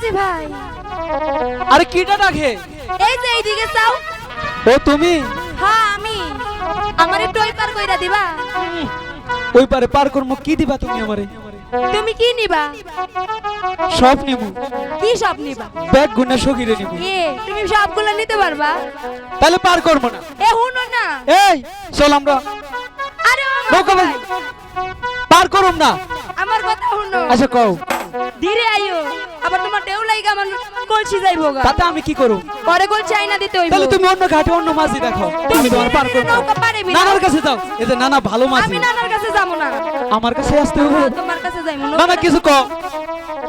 মাঝি ভাই। আরে কিটা ডাকে এই যে এইদিকে চাও। ও তুমি? হ্যাঁ আমি। আমার একটু পার কইরা দিবা। ওই পারে পার করব কি দিবা তুমি আমারে? তুমি কি নিবা? সব নিবো কি সব নিবা? ব্যাগ গুনা সগিরে নিবো এ তুমি সবগুলো নিতে পারবা? তাহলে পার করব না। এ হুনো না। এই চল আমরা। আরে নৌকা ভাই, পার করুম না। আমার কথা হুনো। আচ্ছা কও। ধীরে আইও। আবার তোমার ঢেউ লাইগা আমার কলসি যাইবো গা। তাতে আমি কি করব? পরে কলসি আইনা দিতে হইব। তাহলে তুমি অন্য ঘাটে অন্য মাঝি দেখো। তুমি তোমার পার না। নানার কাছে যাও। এই যে নানা ভালো মাঝি। আমি নানার কাছে যাব না। আমার কাছে আসতে হবে। তোমার কাছে যাইবো নানা কিছু কও।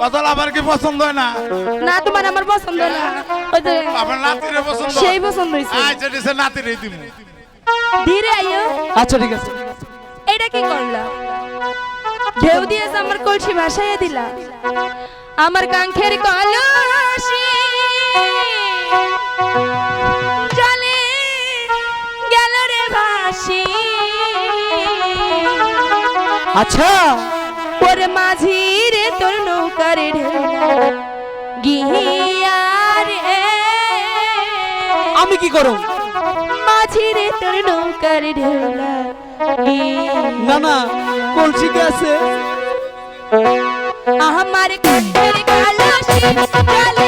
কথা আবার কি পছন্দ হয় না? না তোমার আমার পছন্দ না। ওই যে আপনার নাতিরে পছন্দ সেই পছন্দ হইছে। আচ্ছা দিছে নাতিরে দিব ধীরে আইও। আচ্ছা ঠিক আছে। এটা কি করলা? ঢেউ দিয়েছে আমার কলসি ভাসাইয়া দিলা। আমার কাঙ্ক্ষের কলসি। জলে গেল রে ভাসি। আচ্ছা। ওরে মাঝি রে তোর নৌকার গিয়া রে। আমি কি করব? মাঝি রে তোর নৌকার ঢেউলা না না কলসি কে আছে। আমার কণ্ঠের কলসি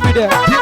coming there.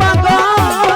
পাগল।